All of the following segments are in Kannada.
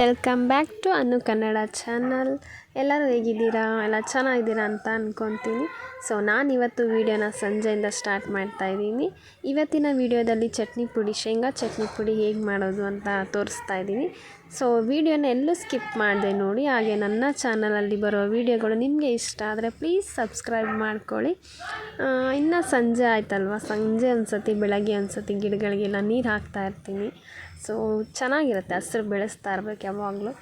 ವೆಲ್ಕಮ್ ಬ್ಯಾಕ್ ಟು ಅನ್ನು ಕನ್ನಡ ಚಾನಲ್ ಎಲ್ಲರೂ ಹೇಗಿದ್ದೀರಾ? ಎಲ್ಲ ಚೆನ್ನಾಗಿದ್ದೀರಾ ಅಂತ ಅಂದ್ಕೊತೀನಿ ಸೊ ನಾನು ಇವತ್ತು ವೀಡಿಯೋನ ಸಂಜೆಯಿಂದ ಸ್ಟಾರ್ಟ್ ಮಾಡ್ತಾ ಇದ್ದೀನಿ. ಇವತ್ತಿನ ವೀಡಿಯೋದಲ್ಲಿ ಚಟ್ನಿ ಪುಡಿ, ಶೇಂಗಾ ಚಟ್ನಿ ಪುಡಿ ಹೇಗೆ ಮಾಡೋದು ಅಂತ ತೋರಿಸ್ತಾ ಇದ್ದೀನಿ. ಸೊ ವಿಡಿಯೋನ ಎಲ್ಲೂ ಸ್ಕಿಪ್ ಮಾಡಿದೆ ನೋಡಿ, ಹಾಗೆ ನನ್ನ ಚಾನಲಲ್ಲಿ ಬರೋ ವೀಡಿಯೋಗಳು ನಿಮಗೆ ಇಷ್ಟ ಆದರೆ ಪ್ಲೀಸ್ ಸಬ್ಸ್ಕ್ರೈಬ್ ಮಾಡ್ಕೊಳ್ಳಿ. ಇನ್ನು ಸಂಜೆ ಆಯ್ತಲ್ವ? ಸಂಜೆ ಅನ್ಸತಿ ಬೆಳಗ್ಗೆ ಒಂದ್ಸತಿ ಗಿಡಗಳಿಗೆಲ್ಲ ನೀರು ಹಾಕ್ತಾ ಇರ್ತೀನಿ. ಸೊ ಚೆನ್ನಾಗಿರುತ್ತೆ, ಹಸ್ರು ಬೆಳೆಸ್ತಾ ಇರ್ಬೇಕು ಯಾವಾಗಲೂ.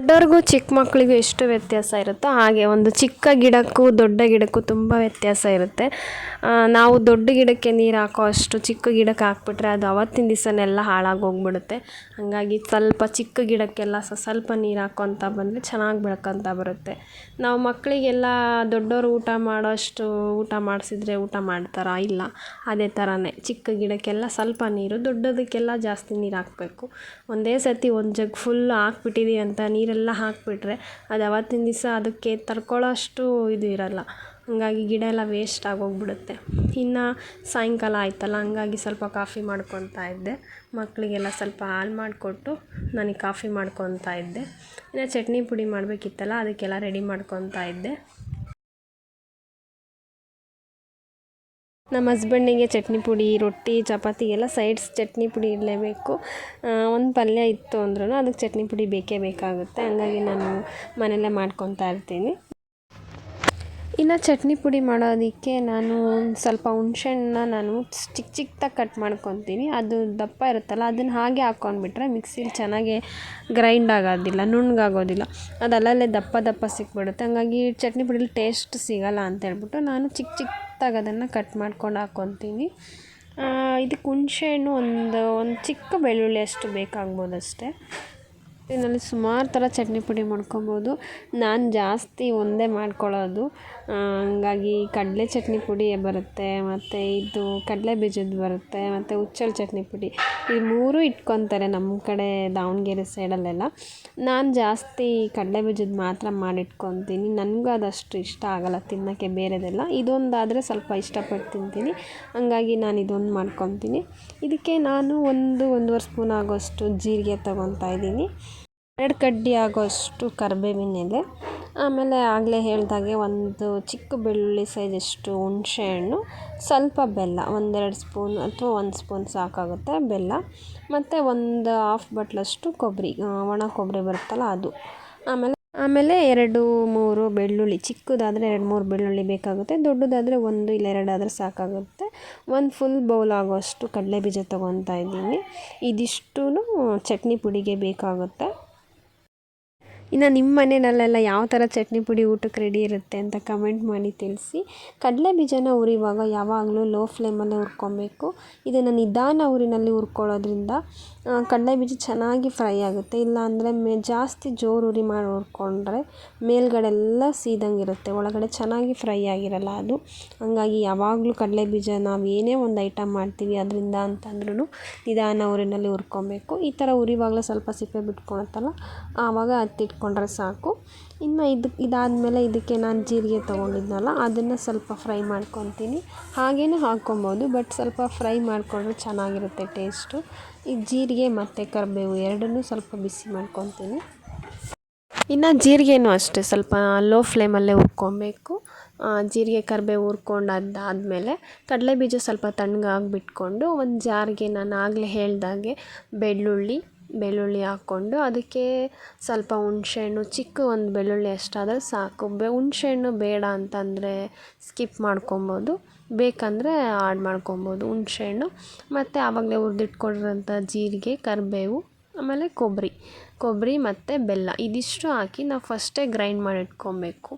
ದೊಡ್ಡವ್ರಿಗೂ ಚಿಕ್ಕ ಮಕ್ಕಳಿಗೂ ಎಷ್ಟು ವ್ಯತ್ಯಾಸ ಇರುತ್ತೋ ಹಾಗೆ ಒಂದು ಚಿಕ್ಕ ಗಿಡಕ್ಕೂ ದೊಡ್ಡ ಗಿಡಕ್ಕೂ ತುಂಬ ವ್ಯತ್ಯಾಸ ಇರುತ್ತೆ. ನಾವು ದೊಡ್ಡ ಗಿಡಕ್ಕೆ ನೀರು ಹಾಕೋ ಅಷ್ಟು ಚಿಕ್ಕ ಗಿಡಕ್ಕೆ ಹಾಕ್ಬಿಟ್ರೆ ಅದು ಅವತ್ತಿನ ದಿವಸನೆಲ್ಲ ಹಾಳಾಗಿ ಹೋಗ್ಬಿಡುತ್ತೆ. ಹಾಗಾಗಿ ಸ್ವಲ್ಪ ಚಿಕ್ಕ ಗಿಡಕ್ಕೆಲ್ಲ ಸ್ವಲ್ಪ ನೀರು ಹಾಕ್ಕೊತ ಬಂದರೆ ಚೆನ್ನಾಗಿ ಬೆಳ್ಕೊತ ಬರುತ್ತೆ. ನಾವು ಮಕ್ಕಳಿಗೆಲ್ಲ ದೊಡ್ಡವರು ಊಟ ಮಾಡೋ ಅಷ್ಟು ಊಟ ಮಾಡಿಸಿದ್ರೆ ಊಟ ಮಾಡ್ತಾರಾ? ಇಲ್ಲ. ಅದೇ ಥರನೇ ಚಿಕ್ಕ ಗಿಡಕ್ಕೆಲ್ಲ ಸ್ವಲ್ಪ ನೀರು, ದೊಡ್ಡದಕ್ಕೆಲ್ಲ ಜಾಸ್ತಿ ನೀರು ಹಾಕಬೇಕು. ಒಂದೇ ಸರ್ತಿ ಒಂದು ಜಗ್ ಫುಲ್ ಹಾಕ್ಬಿಟ್ಟಿದ್ದೀವಿ ಅಂತ ನೀರೆಲ್ಲ ಹಾಕಿಬಿಟ್ರೆ ಅದು ಅವತ್ತಿನ ದಿವಸ ಅದಕ್ಕೆ ತಡ್ಕೊಳ್ಳೋ ಅಷ್ಟು ಇದು ಇರಲ್ಲ. ಹಂಗಾಗಿ ಗಿಡ ಎಲ್ಲ ವೇಸ್ಟ್ ಆಗೋಗ್ಬಿಡುತ್ತೆ. ಇನ್ನು ಸಾಯಂಕಾಲ ಆಯ್ತಲ್ಲ, ಹಂಗಾಗಿ ಸ್ವಲ್ಪ ಕಾಫಿ ಮಾಡ್ಕೊತಾ ಇದ್ದೆ. ಮಕ್ಕಳಿಗೆಲ್ಲ ಸ್ವಲ್ಪ ಹಾಲು ಮಾಡಿಕೊಟ್ಟು ನನಗೆ ಕಾಫಿ ಮಾಡ್ಕೊತಾ ಇದ್ದೆ. ಇನ್ನು ಚಟ್ನಿ ಪುಡಿ ಮಾಡಬೇಕಿತ್ತಲ್ಲ, ಅದಕ್ಕೆಲ್ಲ ರೆಡಿ ಮಾಡ್ಕೊತಾ ಇದ್ದೆ. ನಮ್ಮ ಹಸ್ಬೆಂಡಿಗೆ ಚಟ್ನಿ ಪುಡಿ, ರೊಟ್ಟಿ ಚಪಾತಿಗೆಲ್ಲ ಸೈಡ್ಸ್ ಚಟ್ನಿ ಪುಡಿ ಇರಲೇಬೇಕು. ಒಂದು ಪಲ್ಯ ಇತ್ತು ಅಂದ್ರೂ ಅದಕ್ಕೆ ಚಟ್ನಿ ಪುಡಿ ಬೇಕೇ ಬೇಕಾಗುತ್ತೆ. ಹಂಗಾಗಿ ನಾನು ಮನೆಯಲ್ಲೇ ಮಾಡ್ಕೊತಾ ಇರ್ತೀನಿ. ಇನ್ನು ಚಟ್ನಿ ಪುಡಿ ಮಾಡೋದಕ್ಕೆ ನಾನು ಸ್ವಲ್ಪ ಹುಣ್ಸೆಹಣ್ಣ ನಾನು ಚಿಕ್ಕ ಚಿಕ್ಕದಾಗಿ ಕಟ್ ಮಾಡ್ಕೊತೀನಿ. ಅದು ದಪ್ಪ ಇರುತ್ತಲ್ಲ, ಅದನ್ನು ಹಾಗೆ ಹಾಕ್ಕೊಂಡ್ಬಿಟ್ರೆ ಮಿಕ್ಸಿಲಿ ಚೆನ್ನಾಗಿ ಗ್ರೈಂಡ್ ಆಗೋದಿಲ್ಲ, ನುಣ್ಣಗಾಗೋದಿಲ್ಲ. ಅದಲ್ಲಲ್ಲೇ ದಪ್ಪ ದಪ್ಪ ಸಿಕ್ಬಿಡುತ್ತೆ. ಹಂಗಾಗಿ ಚಟ್ನಿ ಪುಡಿಲಿ ಟೇಸ್ಟ್ ಸಿಗಲ್ಲ ಅಂತ ಹೇಳ್ಬಿಟ್ಟು ನಾನು ಚಿಕ್ಕ ಚಿಕ್ಕದಾಗಿ ಅದನ್ನು ಕಟ್ ಮಾಡ್ಕೊಂಡು ಹಾಕ್ಕೊತೀನಿ ಇದಕ್ಕೆ ಹುಣ್ಸೆಹಣ್ಣು ಒಂದು ಒಂದು ಚಿಕ್ಕ ಬೆಳ್ಳುಳ್ಳಿ ಅಷ್ಟು ಬೇಕಾಗ್ಬೋದು ಅಷ್ಟೇ. ಇದರಲ್ಲಿ ಸುಮಾರು ಥರ ಚಟ್ನಿ ಪುಡಿ ಮಾಡ್ಕೊಬೋದು. ನಾನು ಜಾಸ್ತಿ ಒಂದೇ ಮಾಡ್ಕೊಳ್ಳೋದು ಹಂಗಾಗಿ ಕಡಲೆ ಚಟ್ನಿ ಪುಡಿ ಬರುತ್ತೆ, ಮತ್ತು ಇದು ಕಡಲೆ ಬೀಜದ್ದು ಬರುತ್ತೆ, ಮತ್ತು ಹುಚ್ಚಲ್ ಚಟ್ನಿ ಪುಡಿ. ಈ ಮೂರು ಇಟ್ಕೊತಾರೆ ನಮ್ಮ ಕಡೆ ದಾವಣಗೆರೆ ಸೈಡಲ್ಲೆಲ್ಲ. ನಾನು ಜಾಸ್ತಿ ಕಡಲೆ ಬೀಜದ್ದು ಮಾತ್ರ ಮಾಡಿಟ್ಕೊತೀನಿ. ನನಗೂ ಅದಷ್ಟು ಇಷ್ಟ ಆಗಲ್ಲ ತಿನ್ನೋಕ್ಕೆ ಬೇರೆದೆಲ್ಲ. ಇದೊಂದಾದರೆ ಸ್ವಲ್ಪ ಇಷ್ಟಪಟ್ಟು ತಿಂತೀನಿ. ಹಂಗಾಗಿ ನಾನು ಇದೊಂದು ಮಾಡ್ಕೊತೀನಿ. ಇದಕ್ಕೆ ನಾನು ಒಂದು, ಒಂದೂವರೆ ಸ್ಪೂನ್ ಆಗೋಷ್ಟು ಜೀರಿಗೆ ತೊಗೊತಾ ಇದ್ದೀನಿ. ಎರಡು ಕಡ್ಡಿ ಆಗೋಷ್ಟು ಕರಿಬೇವಿನ ಎಲೆ. ಆಮೇಲೆ ಆಗಲೇ ಹೇಳಿದಾಗೆ ಒಂದು ಚಿಕ್ಕ ಬೆಳ್ಳುಳ್ಳಿ ಸೈಜಷ್ಟು ಹುಣಸೆಹಣ್ಣು ಸ್ವಲ್ಪ ಬೆಲ್ಲ, ಒಂದೆರಡು ಸ್ಪೂನ್ ಅಥವಾ ಒಂದು ಸ್ಪೂನ್ ಸಾಕಾಗುತ್ತೆ ಬೆಲ್ಲ. ಮತ್ತು ಒಂದು ಹಾಫ್ ಬಟ್ಲಷ್ಟು ಕೊಬ್ಬರಿ ಒಣ ಕೊಬ್ಬರಿ ಬರುತ್ತಲ್ಲ ಅದು. ಆಮೇಲೆ ಆಮೇಲೆ ಎರಡು ಮೂರು ಬೆಳ್ಳುಳ್ಳಿ, ಚಿಕ್ಕದಾದರೆ ಎರಡು ಮೂರು ಬೆಳ್ಳುಳ್ಳಿ ಬೇಕಾಗುತ್ತೆ, ದೊಡ್ಡದಾದರೆ ಒಂದು ಇಲ್ಲ ಎರಡಾದರೆ ಸಾಕಾಗುತ್ತೆ. ಒಂದು ಫುಲ್ ಬೌಲ್ ಆಗೋಷ್ಟು ಕಡಲೆ ಬೀಜ ತೊಗೊತಾ ಇದ್ದೀನಿ. ಇದಿಷ್ಟೂ ಚಟ್ನಿ ಪುಡಿಗೆ ಬೇಕಾಗುತ್ತೆ. ಇನ್ನು ನಿಮ್ಮ ಮನೆಯಲ್ಲೆಲ್ಲ ಯಾವ ಥರ ಚಟ್ನಿ ಪುಡಿ ಊಟಕ್ಕೆ ರೆಡಿ ಇರುತ್ತೆ ಅಂತ ಕಮೆಂಟ್ ಮಾಡಿ ತಿಳಿಸಿ. ಕಡಲೆ ಬೀಜನ ಹುರಿಯುವಾಗ ಯಾವಾಗಲೂ ಲೋ ಫ್ಲೇಮಲ್ಲೇ ಹುರ್ಕೊಬೇಕು. ಇದನ್ನು ನಿಧಾನ ಊರಿನಲ್ಲಿ ಹುರ್ಕೊಳ್ಳೋದ್ರಿಂದ ಕಡಲೆ ಬೀಜ ಚೆನ್ನಾಗಿ ಫ್ರೈ ಆಗುತ್ತೆ. ಇಲ್ಲ ಅಂದರೆ ಮೇ, ಜಾಸ್ತಿ ಜೋರು ಉರಿ ಮಾಡಿ ಹುರ್ಕೊಂಡ್ರೆ ಮೇಲ್ಗಡೆ ಎಲ್ಲ ಸೀದಂಗೆ ಇರುತ್ತೆ ಒಳಗಡೆ ಚೆನ್ನಾಗಿ ಫ್ರೈ ಆಗಿರಲ್ಲ ಅದು. ಹಂಗಾಗಿ ಯಾವಾಗಲೂ ಕಡಲೆ ಬೀಜ ನಾವು ಏನೇ ಒಂದು ಐಟಮ್ ಮಾಡ್ತೀವಿ ಅದರಿಂದ ಅಂತಂದ್ರೂ ನಿಧಾನ ಊರಿನಲ್ಲಿ ಹುರ್ಕೊಬೇಕು. ಈ ಥರ ಉರಿವಾಗಲೇ ಸ್ವಲ್ಪ ಸಿಪ್ಪೆ ಬಿಟ್ಕೊಳತ್ತಲ್ಲ, ಆವಾಗ ಹತ್ತಿಟ್ಕೊಂಡ್ರೆ ಸಾಕು. ಇನ್ನು ಇದು, ಇದಾದಮೇಲೆ ಇದಕ್ಕೆ ನಾನು ಜೀರಿಗೆ ತೊಗೊಂಡಿದ್ನಲ್ಲ, ಅದನ್ನು ಸ್ವಲ್ಪ ಫ್ರೈ ಮಾಡ್ಕೊತೀನಿ. ಹಾಗೇನೂ ಹಾಕ್ಕೊಬೋದು, ಬಟ್ ಸ್ವಲ್ಪ ಫ್ರೈ ಮಾಡಿಕೊಂಡ್ರೆ ಚೆನ್ನಾಗಿರುತ್ತೆ ಟೇಸ್ಟು. ಈ ಜೀರಿಗೆ ಮತ್ತು ಕರಿಬೇವು ಎರಡನ್ನೂ ಸ್ವಲ್ಪ ಬಿಸಿ ಮಾಡ್ಕೊತೀನಿ. ಇನ್ನು ಜೀರಿಗೆನೂ ಅಷ್ಟೇ, ಸ್ವಲ್ಪ ಲೋ ಫ್ಲೇಮಲ್ಲೇ ಹುರ್ಕೊಬೇಕು. ಜೀರಿಗೆ, ಕರಿಬೇವು ಹುರ್ಕೊಂಡು ಅದಾದಮೇಲೆ ಕಡಲೆ ಬೀಜ ಸ್ವಲ್ಪ ತಣ್ಣಗಾಗಿ ಬಿಟ್ಕೊಂಡು ಒಂದು ಜಾರಿಗೆ ನಾನು ಆಗಲೇ ಹೇಳ್ದಾಗೆ ಬೆಳ್ಳುಳ್ಳಿ ಬೆಳ್ಳುಳ್ಳಿ ಹಾಕ್ಕೊಂಡು ಅದಕ್ಕೆ ಸ್ವಲ್ಪ ಹುಣ್ಸೆಹಣ್ಣು ಚಿಕ್ಕ ಒಂದು ಬೆಳ್ಳುಳ್ಳಿ ಅಷ್ಟಾದರೆ ಸಾಕು. ಬೆ ಹುಣ್ಸೆಹಣ್ಣು ಬೇಡ ಅಂತಂದರೆ ಸ್ಕಿಪ್ ಮಾಡ್ಕೊಬೋದು. ಬೇಕಂದರೆ ಆಡ್ ಮಾಡ್ಕೊಬೋದು ಹುಣ್ಸೆಹಣ್ಣು ಮತ್ತು ಆವಾಗಲೇ ಹುರಿದಿಟ್ಕೊಂಡಿರೋಂಥ ಜೀರಿಗೆ, ಕರಿಬೇವು, ಆಮೇಲೆ ಕೊಬ್ಬರಿ. ಕೊಬ್ಬರಿ ಮತ್ತು ಬೆಲ್ಲ. ಇದಿಷ್ಟು ಹಾಕಿ ನಾವು ಫಸ್ಟೇ ಗ್ರೈಂಡ್ ಮಾಡಿ ಇಟ್ಕೊಬೇಕು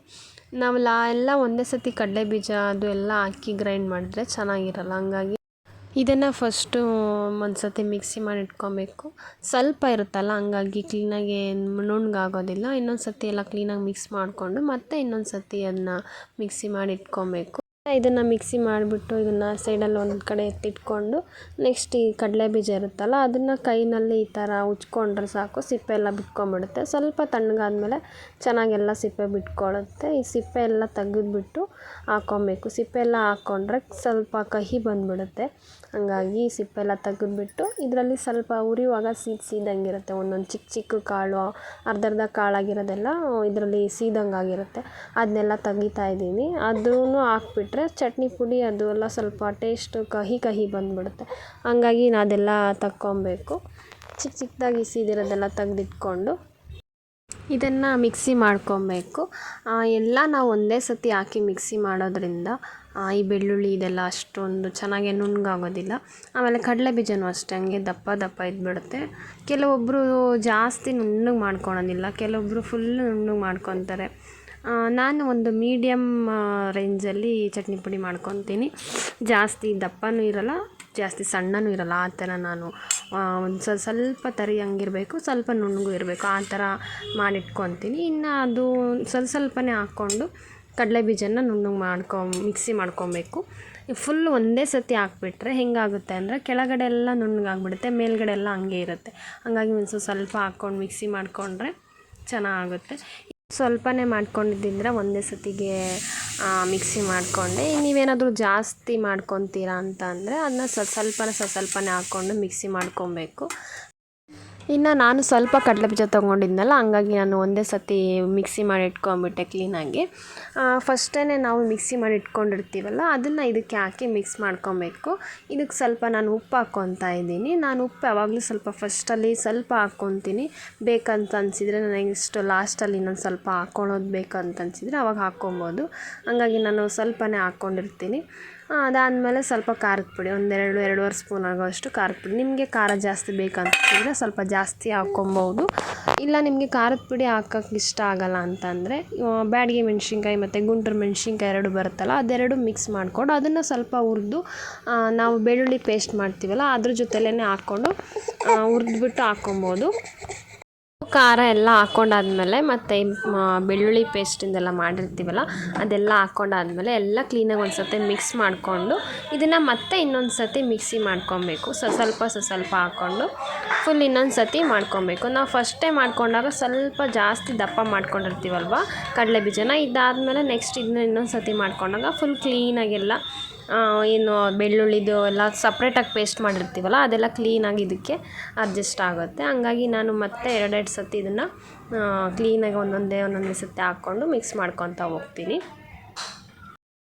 ನಾವು ಲಾ, ಎಲ್ಲ ಒಂದೇ ಸತಿ ಕಡಲೆ ಬೀಜ ಅದು ಎಲ್ಲ ಹಾಕಿ ಗ್ರೈಂಡ್ ಮಾಡಿದ್ರೆ ಚೆನ್ನಾಗಿರಲ್ಲ. ಹಂಗಾಗಿ ಇದನ್ನು ಫಸ್ಟು ಒಂದು ಸತಿ ಮಿಕ್ಸಿ ಮಾಡಿ ಇಟ್ಕೊಬೇಕು ಸ್ವಲ್ಪ ಇರುತ್ತಲ್ಲ, ಹಂಗಾಗಿ ಕ್ಲೀನಾಗಿ ನುಣ್ಣಗಾಗೋದಿಲ್ಲ. ಇನ್ನೊಂದು ಸತಿ ಎಲ್ಲ ಕ್ಲೀನಾಗಿ ಮಿಕ್ಸ್ ಮಾಡಿಕೊಂಡು ಮತ್ತೆ ಇನ್ನೊಂದು ಸತಿ ಅದನ್ನ ಮಿಕ್ಸಿ ಮಾಡಿ ಇಟ್ಕೊಬೇಕು ಇದನ್ನು ಮಿಕ್ಸಿ ಮಾಡಿಬಿಟ್ಟು ಇದನ್ನು ಸೈಡಲ್ಲಿ ಒಂದು ಕಡೆ ಎತ್ತಿಟ್ಕೊಂಡು ನೆಕ್ಸ್ಟ್ ಈ ಕಡಲೆ ಬೀಜ ಇರುತ್ತಲ್ಲ, ಅದನ್ನು ಕೈನಲ್ಲಿ ಈ ಥರ ಉಜ್ಕೊಂಡ್ರೆ ಸಾಕು, ಸಿಪ್ಪೆ ಎಲ್ಲ ಬಿಟ್ಕೊಂಬಿಡುತ್ತೆ ಸ್ವಲ್ಪ ತಣ್ಣಗಾದ್ಮೇಲೆ ಚೆನ್ನಾಗೆಲ್ಲ ಸಿಪ್ಪೆ ಬಿಟ್ಕೊಳ್ಳುತ್ತೆ. ಈ ಸಿಪ್ಪೆ ಎಲ್ಲ ತೆಗೆದ್ಬಿಟ್ಟು ಹಾಕ್ಕೊಬೇಕು. ಸಿಪ್ಪೆ ಎಲ್ಲ ಹಾಕ್ಕೊಂಡ್ರೆ ಸ್ವಲ್ಪ ಕಹಿ ಬಂದುಬಿಡುತ್ತೆ. ಹಂಗಾಗಿ ಸಿಪ್ಪೆ ಎಲ್ಲ ತೆಗೆದ್ಬಿಟ್ಟು ಇದರಲ್ಲಿ ಸ್ವಲ್ಪ ಉರಿಯುವಾಗ ಸೀದು ಸೀದಂಗಿರುತ್ತೆ. ಒಂದೊಂದು ಚಿಕ್ಕ ಚಿಕ್ಕ ಕಾಳು, ಅರ್ಧರ್ಧ ಅರ್ಧ ಕಾಳಾಗಿರೋದೆಲ್ಲ ಇದರಲ್ಲಿ ಸೀದಂಗೆ ಆಗಿರುತ್ತೆ ಅದನ್ನೆಲ್ಲ ತೆಗಿತಾ ಇದ್ದೀನಿ. ಅದೂ ಹಾಕ್ಬಿಟ್ರೆ ಚಟ್ನಿ ಪುಡಿ ಅದು ಎಲ್ಲ ಸ್ವಲ್ಪ ಟೇಸ್ಟ್ ಕಹಿ ಕಹಿ ಬಂದುಬಿಡುತ್ತೆ. ಹಂಗಾಗಿ ನಾ ಅದೆಲ್ಲ ತಕ್ಕೊಬೇಕು. ಚಿಕ್ಕ ಚಿಕ್ಕದಾಗಿ ಇಸಿದಿರೋದೆಲ್ಲ ತೆಗೆದಿಟ್ಕೊಂಡು ಇದನ್ನು ಮಿಕ್ಸಿ ಮಾಡ್ಕೊಬೇಕು. ಎಲ್ಲ ನಾವು ಒಂದೇ ಸತಿ ಹಾಕಿ ಮಿಕ್ಸಿ ಮಾಡೋದ್ರಿಂದ ಈ ಬೆಳ್ಳುಳ್ಳಿ ಇದೆಲ್ಲ ಅಷ್ಟೊಂದು ಚೆನ್ನಾಗಿ ನುಣ್ಣಗಾಗೋದಿಲ್ಲ. ಆಮೇಲೆ ಕಡಲೆ ಬೀಜನೂ ಅಷ್ಟೇ, ಹಂಗೆ ದಪ್ಪ ದಪ್ಪ ಇದ್ಬಿಡುತ್ತೆ. ಕೆಲವೊಬ್ಬರು ಜಾಸ್ತಿ ನುಣ್ಣಗೆ ಮಾಡ್ಕೊಳೋದಿಲ್ಲ ಕೆಲವೊಬ್ಬರು ಫುಲ್ ನುಣ್ಣಗೆ ಮಾಡ್ಕೊತಾರೆ. ನಾನು ಒಂದು ಮೀಡಿಯಮ್ ರೇಂಜಲ್ಲಿ ಚಟ್ನಿ ಪುಡಿ ಮಾಡ್ಕೊತೀನಿ. ಜಾಸ್ತಿ ದಪ್ಪನೂ ಇರಲ್ಲ, ಜಾಸ್ತಿ ಸಣ್ಣನೂ ಇರಲ್ಲ, ಆ ಥರ ನಾನು ಒಂದು ಸ್ವಲ್ಪ ತರಿ ಹಂಗಿರಬೇಕು, ಸ್ವಲ್ಪ ನುಣ್ಣಗೂ ಇರಬೇಕು, ಆ ಥರ ಮಾಡಿಟ್ಕೊತೀನಿ. ಇನ್ನು ಅದು ಸ್ವಲ್ಪ ಸ್ವಲ್ಪನೇ ಹಾಕ್ಕೊಂಡು ಕಡಲೆ ಬೀಜನ ನುಣ್ಣಗೆ ಮಾಡ್ಕೊ ಮಿಕ್ಸಿ ಮಾಡ್ಕೊಬೇಕು. ಫುಲ್ ಒಂದೇ ಸತಿ ಹಾಕ್ಬಿಟ್ರೆ ಹೆಂಗಾಗುತ್ತೆ ಅಂದರೆ ಕೆಳಗಡೆ ಎಲ್ಲ ನುಣ್ಣಗಾಗ್ಬಿಡುತ್ತೆ ಮೇಲ್ಗಡೆ ಎಲ್ಲ ಹಂಗೆ ಇರುತ್ತೆ. ಹಂಗಾಗಿ ಒಂದು ಸ್ವಲ್ಪ ಹಾಕ್ಕೊಂಡು ಮಿಕ್ಸಿ ಮಾಡಿಕೊಂಡ್ರೆ ಚೆನ್ನಾಗುತ್ತೆ ಸ್ವಲ್ಪನೇ ಮಾಡ್ಕೊಂಡಿದ್ದಿದ್ರೆ ಒಂದೇ ಸತಿಗೆ ಮಿಕ್ಸಿ ಮಾಡಿಕೊಂಡೆ. ನೀವೇನಾದರೂ ಜಾಸ್ತಿ ಮಾಡ್ಕೊತೀರಾ ಅಂತ ಅಂದರೆ, ಅದನ್ನ ಸ್ವಲ್ಪ ಸ್ವಲ್ಪನೇ ಹಾಕ್ಕೊಂಡು ಮಿಕ್ಸಿ ಮಾಡ್ಕೊಬೇಕು. ಇನ್ನು ನಾನು ಸ್ವಲ್ಪ ಕಡಲೆ ಬೀಜ ತೊಗೊಂಡಿದ್ನಲ್ಲ, ಹಂಗಾಗಿ ನಾನು ಒಂದೇ ಸತಿ ಮಿಕ್ಸಿ ಮಾಡಿ ಇಟ್ಕೊಂಬಿಟ್ಟೆ ಕ್ಲೀನಾಗಿ ಫಸ್ಟೇ ನಾವು ಮಿಕ್ಸಿ ಮಾಡಿ ಇಟ್ಕೊಂಡಿರ್ತೀವಲ್ಲ, ಅದನ್ನು ಇದಕ್ಕೆ ಹಾಕಿ ಮಿಕ್ಸ್ ಮಾಡ್ಕೊಬೇಕು. ಇದಕ್ಕೆ ಸ್ವಲ್ಪ ನಾನು ಉಪ್ಪು ಹಾಕ್ಕೊತಾ ಇದ್ದೀನಿ. ನಾನು ಉಪ್ಪು ಯಾವಾಗಲೂ ಸ್ವಲ್ಪ ಫಸ್ಟಲ್ಲಿ ಸ್ವಲ್ಪ ಹಾಕ್ಕೊತೀನಿ. ಬೇಕಂತ ಅನಿಸಿದರೆ ನನಗೆ ಇಷ್ಟು ಲಾಸ್ಟಲ್ಲಿ ಇನ್ನೊಂದು ಸ್ವಲ್ಪ ಹಾಕ್ಕೊಳೋದು ಬೇಕಂತ ಅನಿಸಿದರೆ ಅವಾಗ ಹಾಕ್ಕೊಬೋದು. ಹಂಗಾಗಿ ನಾನು ಸ್ವಲ್ಪನೇ ಹಾಕ್ಕೊಂಡಿರ್ತೀನಿ. ಅದಾದಮೇಲೆ ಸ್ವಲ್ಪ ಖಾರದ ಪುಡಿ, ಒಂದೆರಡು, ಎರಡೂವರೆ ಸ್ಪೂನ್ ಆಗೋವಷ್ಟು ಖಾರದ ಪುಡಿ. ನಿಮಗೆ ಖಾರ ಜಾಸ್ತಿ ಬೇಕಂತಿದ್ರೆ ಸ್ವಲ್ಪ ಜಾಸ್ತಿ ಹಾಕ್ಕೊಬೋದು. ಇಲ್ಲ, ನಿಮಗೆ ಖಾರದ ಪುಡಿ ಹಾಕಕ್ಕೆ ಇಷ್ಟ ಆಗಲ್ಲ ಅಂತಂದರೆ ಬ್ಯಾಡಗಿ ಮೆಣ್ಸಿನ್ಕಾಯಿ ಮತ್ತು ಗುಂಟೂರು ಮೆಣ್ಸಿನ್ಕಾಯಿ ಎರಡು ಬರುತ್ತಲ್ಲ, ಅದೆರಡು ಮಿಕ್ಸ್ ಮಾಡಿಕೊಂಡು ಅದನ್ನು ಸ್ವಲ್ಪ ಹುರಿದು ನಾವು ಬೆಳ್ಳುಳ್ಳಿ ಪೇಸ್ಟ್ ಮಾಡ್ತೀವಲ್ಲ, ಅದ್ರ ಜೊತೆಲೇ ಹಾಕ್ಕೊಂಡು ಹುರಿದ್ಬಿಟ್ಟು ಹಾಕ್ಕೊಬೋದು. ಖಾರ ಎಲ್ಲ ಹಾಕ್ಕೊಂಡಾದ್ಮೇಲೆ ಮತ್ತು ಬೆಳ್ಳುಳ್ಳಿ ಪೇಸ್ಟಿಂದೆಲ್ಲ ಮಾಡಿರ್ತೀವಲ್ಲ, ಅದೆಲ್ಲ ಹಾಕ್ಕೊಂಡಾದ್ಮೇಲೆ ಎಲ್ಲ ಕ್ಲೀನಾಗಿ ಒಂದು ಸರ್ತಿ ಮಿಕ್ಸ್ ಮಾಡಿಕೊಂಡು ಇದನ್ನು ಮತ್ತೆ ಇನ್ನೊಂದು ಸರ್ತಿ ಮಿಕ್ಸಿ ಮಾಡ್ಕೊಬೇಕು. ಸ, ಸ್ವಲ್ಪ ಸ್ವಲ್ಪ ಹಾಕ್ಕೊಂಡು ಫುಲ್ ಇನ್ನೊಂದು ಸರ್ತಿ ಮಾಡ್ಕೊಬೇಕು. ನಾವು ಫಸ್ಟೇ ಮಾಡ್ಕೊಂಡಾಗ ಸ್ವಲ್ಪ ಜಾಸ್ತಿ ದಪ್ಪ ಮಾಡ್ಕೊಂಡಿರ್ತೀವಲ್ವ ಕಡಲೆ ಬೀಜನ ಇದಾದಮೇಲೆ ನೆಕ್ಸ್ಟ್ ಇದನ್ನ ಇನ್ನೊಂದು ಸರ್ತಿ ಮಾಡ್ಕೊಂಡಾಗ ಫುಲ್ ಕ್ಲೀನಾಗೆಲ್ಲ ಏನು ಬೆಳ್ಳುಳ್ಳಿದು ಎಲ್ಲ ಸಪ್ರೇಟಾಗಿ ಪೇಸ್ಟ್ ಮಾಡಿರ್ತೀವಲ್ಲ, ಅದೆಲ್ಲ ಕ್ಲೀನಾಗಿ ಇದಕ್ಕೆ ಅಡ್ಜಸ್ಟ್ ಆಗುತ್ತೆ. ಹಂಗಾಗಿ ನಾನು ಮತ್ತೆ ಎರಡೆರಡು ಸತಿ ಇದನ್ನು ಕ್ಲೀನಾಗಿ ಒಂದೊಂದೇ ಒಂದೊಂದೇ ಸತಿ ಹಾಕ್ಕೊಂಡು ಮಿಕ್ಸ್ ಮಾಡ್ಕೊತಾ ಹೋಗ್ತೀನಿ.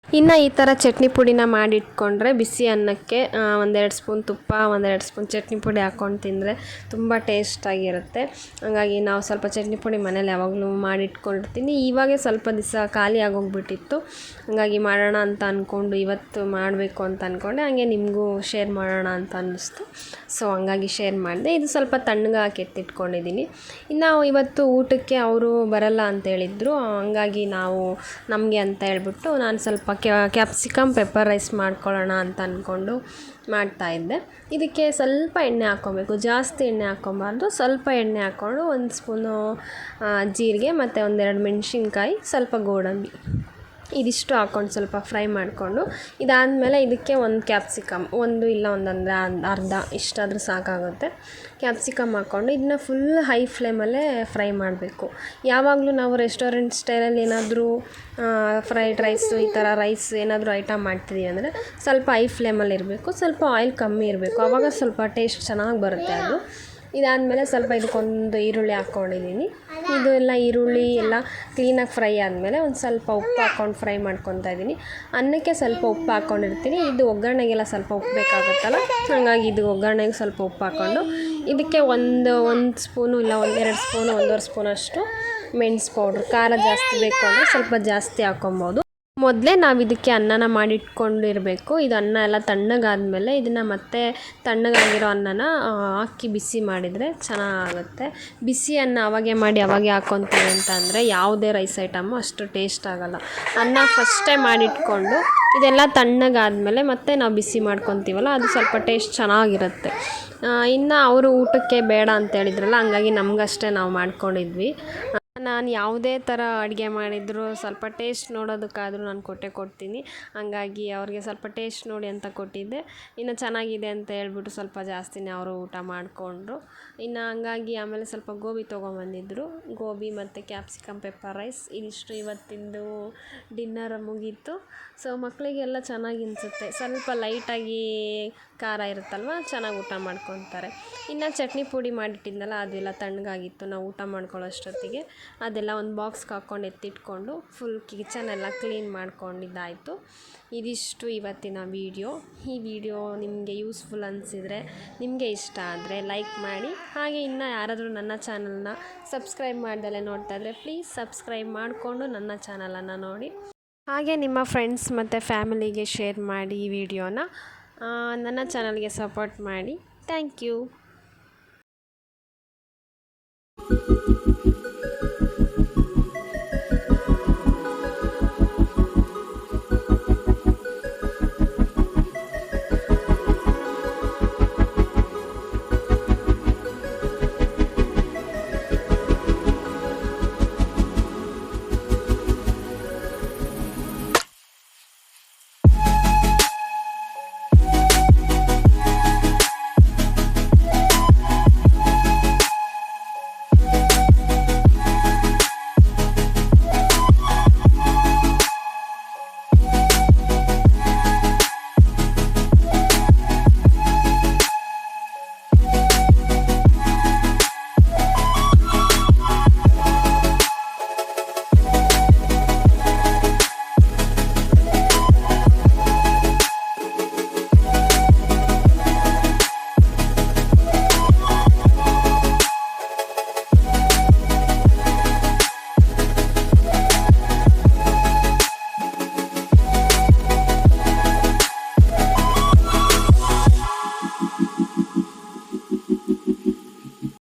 ಇನ್ನು ಈ ಥರ ಚಟ್ನಿ ಪುಡಿನ ಮಾಡಿಟ್ಕೊಂಡ್ರೆ ಬಿಸಿ ಅನ್ನಕ್ಕೆ ಒಂದೆರಡು ಸ್ಪೂನ್ ತುಪ್ಪ, ಒಂದೆರಡು ಸ್ಪೂನ್ ಚಟ್ನಿ ಪುಡಿ ಹಾಕ್ಕೊಂಡು ತಿಂದರೆ ತುಂಬ ಟೇಸ್ಟಾಗಿರುತ್ತೆ ಹಾಗಾಗಿ ನಾವು ಸ್ವಲ್ಪ ಚಟ್ನಿ ಪುಡಿ ಮನೇಲಿ ಯಾವಾಗಲೂ ಮಾಡಿಟ್ಕೊಂಡಿರ್ತೀನಿ. ಇವಾಗೆ ಸ್ವಲ್ಪ ದಿವಸ ಖಾಲಿ ಆಗೋಗ್ಬಿಟ್ಟಿತ್ತು. ಹಾಗಾಗಿ ಮಾಡೋಣ ಅಂತ ಅಂದ್ಕೊಂಡು ಇವತ್ತು ಮಾಡಬೇಕು ಅಂತ ಅಂದ್ಕೊಂಡೆ ಹಾಗೆ ನಿಮಗೂ ಶೇರ್ ಮಾಡೋಣ ಅಂತ ಅನ್ನಿಸ್ತು. ಸೊ ಹಂಗಾಗಿ ಶೇರ್ ಮಾಡಿದೆ. ಇದು ಸ್ವಲ್ಪ ತಣ್ಣಗೆ ಹಾಕಿ ಎತ್ತಿಟ್ಕೊಂಡಿದ್ದೀನಿ ಇನ್ನು ಇವತ್ತು ಊಟಕ್ಕೆ ಅವರು ಬರಲ್ಲ ಅಂತ ಹೇಳಿದ್ರು. ಹಂಗಾಗಿ ನಾವು ನಮಗೆ ಅಂತ ಹೇಳ್ಬಿಟ್ಟು ನಾನು ಸ್ವಲ್ಪ ಕ್ಯಾಪ್ಸಿಕಮ್ ಪೆಪ್ಪರ್ ರೈಸ್ ಮಾಡ್ಕೊಳ್ಳೋಣ ಅಂತ ಅಂದ್ಕೊಂಡು ಮಾಡ್ತಾಯಿದ್ದೆ ಇದಕ್ಕೆ ಸ್ವಲ್ಪ ಎಣ್ಣೆ ಹಾಕ್ಕೊಬೇಕು. ಜಾಸ್ತಿ ಎಣ್ಣೆ ಹಾಕ್ಕೊಬಾರ್ದು. ಸ್ವಲ್ಪ ಎಣ್ಣೆ ಹಾಕ್ಕೊಂಡು ಒಂದು ಸ್ಪೂನು ಜೀರಿಗೆ ಮತ್ತು ಒಂದೆರಡು ಮೆಣಸಿನ್ಕಾಯಿ, ಸ್ವಲ್ಪ ಗೋಡಂಬಿ. ಇದಿಷ್ಟು ಹಾಕ್ಕೊಂಡು ಸ್ವಲ್ಪ ಫ್ರೈ ಮಾಡಿಕೊಂಡು, ಇದಾದಮೇಲೆ ಇದಕ್ಕೆ ಒಂದು ಕ್ಯಾಪ್ಸಿಕಮ್, ಒಂದು ಇಲ್ಲ ಒಂದಂದರೆ ಅರ್ಧ, ಇಷ್ಟಾದರೂ ಸಾಕಾಗುತ್ತೆ. ಕ್ಯಾಪ್ಸಿಕಮ್ ಹಾಕ್ಕೊಂಡು ಇದನ್ನ ಫುಲ್ ಹೈ ಫ್ಲೇಮಲ್ಲೇ ಫ್ರೈ ಮಾಡಬೇಕು. ಯಾವಾಗಲೂ ನಾವು ರೆಸ್ಟೋರೆಂಟ್ ಸ್ಟೈಲಲ್ಲಿ ಏನಾದರೂ ಫ್ರೈಡ್ ರೈಸು ಈ ಥರ ರೈಸ್ ಏನಾದರೂ ಐಟಮ್ ಮಾಡ್ತಿದ್ದೀವಿ ಅಂದರೆ ಸ್ವಲ್ಪ ಹೈ ಫ್ಲೇಮಲ್ಲಿ ಇರಬೇಕು, ಸ್ವಲ್ಪ ಆಯಿಲ್ ಕಮ್ಮಿ ಇರಬೇಕು. ಆವಾಗ ಸ್ವಲ್ಪ ಟೇಸ್ಟ್ ಚೆನ್ನಾಗಿ ಬರುತ್ತೆ ಅದು. ಇದಾದಮೇಲೆ ಸ್ವಲ್ಪ ಇದಕ್ಕೊಂದು ಈರುಳ್ಳಿ ಹಾಕ್ಕೊಂಡಿದ್ದೀನಿ ಇದು ಎಲ್ಲ ಈರುಳ್ಳಿ ಎಲ್ಲ ಕ್ಲೀನಾಗಿ ಫ್ರೈ ಆದಮೇಲೆ ಒಂದು ಸ್ವಲ್ಪ ಉಪ್ಪು ಹಾಕ್ಕೊಂಡು ಫ್ರೈ ಮಾಡ್ಕೊತಾ ಇದ್ದೀನಿ. ಅನ್ನಕ್ಕೆ ಸ್ವಲ್ಪ ಉಪ್ಪು ಹಾಕ್ಕೊಂಡಿರ್ತೀನಿ ಇದು ಒಗ್ಗರಣೆಗೆಲ್ಲ ಸ್ವಲ್ಪ ಉಪ್ಪು ಬೇಕಾಗುತ್ತಲ್ಲ? ಹಾಗಾಗಿ ಇದು ಒಗ್ಗರಣೆಗೆ ಸ್ವಲ್ಪ ಉಪ್ಪು ಹಾಕ್ಕೊಂಡು ಇದಕ್ಕೆ ಒಂದು ಒಂದು ಸ್ಪೂನು ಇಲ್ಲ ಒಂದೆರಡು ಸ್ಪೂನು, ಒಂದೂವರೆ ಸ್ಪೂನಷ್ಟು ಮೆಣಸು ಪೌಡ್ರ್ ಖಾರ ಜಾಸ್ತಿ ಬೇಕು ಅಂದರೆ ಸ್ವಲ್ಪ ಜಾಸ್ತಿ ಹಾಕ್ಕೊಬೋದು ಮೊದಲೇ ನಾವು ಇದಕ್ಕೆ ಅನ್ನನ ಮಾಡಿಟ್ಕೊಂಡಿರಬೇಕು. ಇದು ಅನ್ನ ಎಲ್ಲ ತಣ್ಣಗಾದಮೇಲೆ ಇದನ್ನು ಮತ್ತೆ ತಣ್ಣಗಾಗಿರೋ ಅನ್ನನ ಹಾಕಿ ಬಿಸಿ ಮಾಡಿದರೆ ಚೆನ್ನಾಗುತ್ತೆ. ಬಿಸಿ ಅನ್ನ ಅವಾಗೆ ಮಾಡಿ ಅವಾಗೆ ಹಾಕ್ಕೊತೀವಿ ಅಂತ ಅಂದರೆ ಯಾವುದೇ ರೈಸ್ ಐಟಮು ಅಷ್ಟು ಟೇಸ್ಟ್ ಆಗಲ್ಲ. ಅನ್ನ ಫಸ್ಟೇ ಮಾಡಿಟ್ಕೊಂಡು ಇದೆಲ್ಲ ತಣ್ಣಗಾದಮೇಲೆ ಮತ್ತೆ ನಾವು ಬಿಸಿ ಮಾಡ್ಕೊತೀವಲ್ಲ, ಅದು ಸ್ವಲ್ಪ ಟೇಸ್ಟ್ ಚೆನ್ನಾಗಿರುತ್ತೆ. ಇನ್ನು ಅವರು ಊಟಕ್ಕೆ ಬೇಡ ಅಂತ ಹೇಳಿದ್ರಲ್ಲ, ಹಂಗಾಗಿ ನಮಗಷ್ಟೇ ನಾವು ಮಾಡ್ಕೊಂಡಿದ್ವಿ. ನಾನು ಯಾವುದೇ ಥರ ಅಡುಗೆ ಮಾಡಿದರೂ ಸ್ವಲ್ಪ ಟೇಸ್ಟ್ ನೋಡೋದಕ್ಕಾದರೂ ನಾನು ಕೊಟ್ಟೇ ಕೊಡ್ತೀನಿ. ಹಂಗಾಗಿ ಅವ್ರಿಗೆ ಸ್ವಲ್ಪ ಟೇಸ್ಟ್ ನೋಡಿ ಅಂತ ಕೊಟ್ಟಿದ್ದೆ. ಇನ್ನು ಚೆನ್ನಾಗಿದೆ ಅಂತ ಹೇಳ್ಬಿಟ್ಟು ಸ್ವಲ್ಪ ಜಾಸ್ತಿನೇ ಅವರು ಊಟ ಮಾಡಿಕೊಂಡ್ರು. ಇನ್ನು ಹಂಗಾಗಿ ಆಮೇಲೆ ಸ್ವಲ್ಪ ಗೋಬಿ ತೊಗೊಂಬಂದಿದ್ರು. ಗೋಬಿ ಮತ್ತು ಕ್ಯಾಪ್ಸಿಕಮ್ ಪೆಪ್ಪರ್ ರೈಸ್ ಇದಿಷ್ಟು ಇವತ್ತಿಂದು ಡಿನ್ನರ್ ಮುಗೀತು. ಸೊ ಮಕ್ಕಳಿಗೆಲ್ಲ ಚೆನ್ನಾಗಿ ಅನಿಸುತ್ತೆ. ಸ್ವಲ್ಪ ಲೈಟಾಗಿ ಖಾರ ಇರುತ್ತಲ್ವ? ಚೆನ್ನಾಗಿ ಊಟ ಮಾಡ್ಕೊತಾರೆ. ಇನ್ನು ಚಟ್ನಿ ಪುಡಿ ಮಾಡಿಟ್ಟಿದ್ನಲ್ಲ, ಅದೆಲ್ಲ ತಣ್ಣಗಾಗಿತ್ತು. ನಾವು ಊಟ ಮಾಡ್ಕೊಳ್ಳೋಷ್ಟೊತ್ತಿಗೆ. ಅದೆಲ್ಲ ಒಂದು ಬಾಕ್ಸ್ಗೆ ಹಾಕ್ಕೊಂಡು ಎತ್ತಿಟ್ಕೊಂಡು ಫುಲ್ ಕಿಚನ್ ಎಲ್ಲ ಕ್ಲೀನ್ ಮಾಡ್ಕೊಂಡಿದ್ದಾಯಿತು. ಇದಿಷ್ಟು ಇವತ್ತಿನ ವೀಡಿಯೋ. ಈ ವಿಡಿಯೋ ನಿಮಗೆ ಯೂಸ್ಫುಲ್ ಅನಿಸಿದರೆ ನಿಮಗೆ ಇಷ್ಟ ಆದರೆ ಲೈಕ್ ಮಾಡಿ. ಹಾಗೆ ಇನ್ನು ಯಾರಾದರೂ ನನ್ನ ಚಾನಲ್ನ ಸಬ್ಸ್ಕ್ರೈಬ್ ಮಾಡ್ದಲೇ ನೋಡ್ತಾ ಇದ್ದರೆ ಪ್ಲೀಸ್ ಸಬ್ಸ್ಕ್ರೈಬ್ ಮಾಡಿಕೊಂಡು ನನ್ನ ಚಾನಲನ್ನು ನೋಡಿ. ಹಾಗೆ ನಿಮ್ಮ ಫ್ರೆಂಡ್ಸ್ ಮತ್ತು ಫ್ಯಾಮಿಲಿಗೆ ಶೇರ್ ಮಾಡಿ ಈ ವಿಡಿಯೋನ. ನನ್ನ ಚಾನಲ್ಗೆ ಸಪೋರ್ಟ್ ಮಾಡಿ. Thank you.